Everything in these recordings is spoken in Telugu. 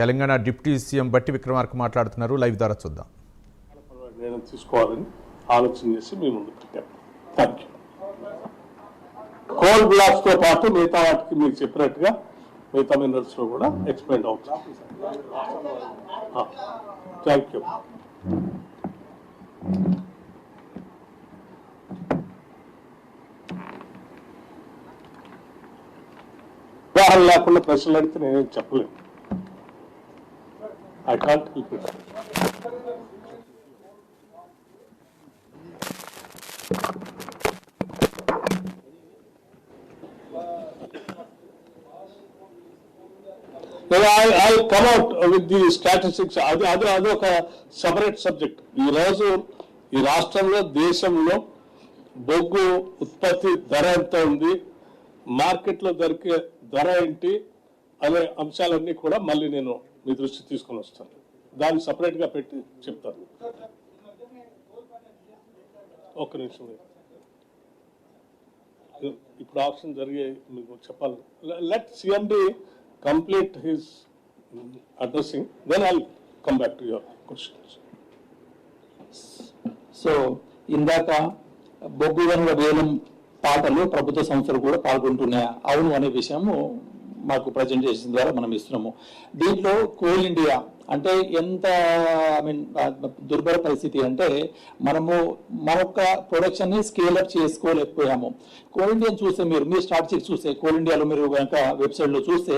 తెలంగాణ డిప్యూటీ సీఎం బట్టి విక్రమార్క మాట్లాడుతున్నారు. లైవ్ ద్వారా చూద్దాం. నిర్ణయం తీసుకోవాలని ఆలోచన చేసి మీ థ్యాంక్ యూ కోల్ బ్లాక్స్తో పాటు మిగతా వాటికి మీరు చెప్పినట్టుగా మిగతా మినరల్స్లో కూడా ఎక్స్ప్లెయిన్ అవుతుంది. థ్యాంక్ యూ ఉదాహరణ లేకుండా ప్రశ్నలు అడిగితే నేనేం చెప్పలేను. I can't help it I come out with the statistics అది అది అది ఒక సపరేట్ సబ్జెక్ట్ ఈ రోజు ఈ రాష్ట్రంలో దేశంలో బొగ్గు ఉత్పత్తి ధర ఎంత ఉంది? మార్కెట్లో దొరికే ధర ఏంటి? అనే అంశాలన్నీ కూడా మళ్ళీ నేను మీ దృష్టి తీసుకొని వస్తాను దాన్ని సపరేట్గా పెట్టి చెప్తాను ఒక్క నిమిషం ఇప్పుడు ఆప్షన్ జరిగే మీకు చెప్పాలి. Let CMD complete his addressing then I come back to your questions so ఇందాక బొగ్గు గనుల వేలం పాటలు ప్రభుత్వ సంస్థలు కూడా పాల్గొంటున్నాయి? అవును అనే విషయము మాకు ప్రజెంటేషన్ ద్వారా మనం ఇస్తున్నాము. దీంట్లో కోల్ ఇండియా అంటే ఎంత ఐ మీన్ దుర్భర పరిస్థితి అంటే మనము మరొక ప్రొడక్షన్ని ని చేసుకోలేకపోయాము. కోల్ ఇండియా చూస్తే మీరు మీ స్టాటిస్టిక్స్ చూస్తే కోల్ ఇండియాలో మీరు కనుక వెబ్సైట్లో చూస్తే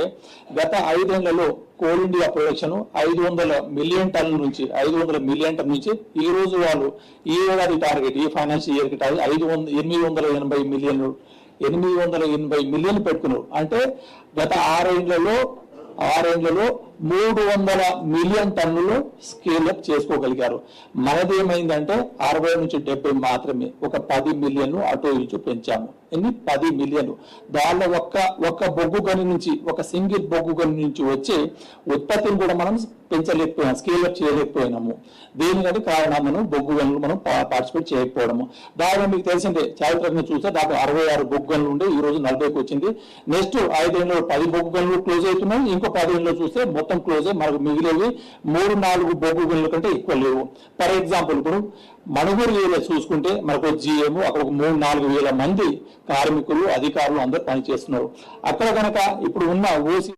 గత ఐదేళ్ళలో కోల్ ఇండియా ప్రొడక్షన్ ఐదు వందల మిలియన్ టన్నుల నుంచి ఐదు వందల మిలియన్ టన్ నుంచి ఈ రోజు వాళ్ళు ఈ ఏడాది టార్గెట్ ఈ ఫైనాన్షియల్ ఇయర్కి టార్గెట్ ఐదు వంద ఎనిమిది వందల ఎనభై మిలియన్ ఎనిమిది వందల ఎనభై మిలియన్ పెట్టుకున్నారు. అంటే గత ఆరేళ్ళలో ఆరేళ్ళలో మూడు వందల మిలియన్ టన్నులు స్కేలప్ చేసుకోగలిగారు. మనది ఏమైందంటే అరవై నుంచి డెబ్బై మాత్రమే ఒక పది మిలియన్ అటు ఇటు పెంచాము. ఎన్ని? పది మిలియన్లు. దానిలో ఒక్క ఒక్క బొగ్గు గని నుంచి ఒక సింగిల్ బొగ్గు గని నుంచి వచ్చే ఉత్పత్తిని కూడా మనం పెంచలేకపోయాం స్కేలప్ చేయలేకపోయినాము. దేనికంటే కారణం? మనం బొగ్గు గనులు మనం పార్టిసిపేట్ చేయకపోవడము. దానిలో మీకు తెలిసిందే చారిత్రకంగా చూస్తే దాదాపు అరవై ఆరు బొగ్గు గనులు ఉండే ఈ రోజు నలభైకి వచ్చింది. నెక్స్ట్ ఐదేళ్ళలో పది బొగ్గు గనులు క్లోజ్ అవుతున్నాయి ఇంకో పదేళ్ళలో చూస్తే మొత్తం క్లోజ్ అయ్యి మనకు మిగిలేవి మూడు నాలుగు బొగ్గు గనుల కంటే ఎక్కువ లేవు. ఫర్ ఎగ్జాంపుల్ ఇప్పుడు మణుగూరు ఏరియా చూసుకుంటే మనకు జిఎం అక్కడ ఒక మూడు నాలుగు వేల మంది కార్మికులు అధికారులు అందరూ పనిచేస్తున్నారు. అక్కడ కనుక ఇప్పుడు ఉన్న ఓసీ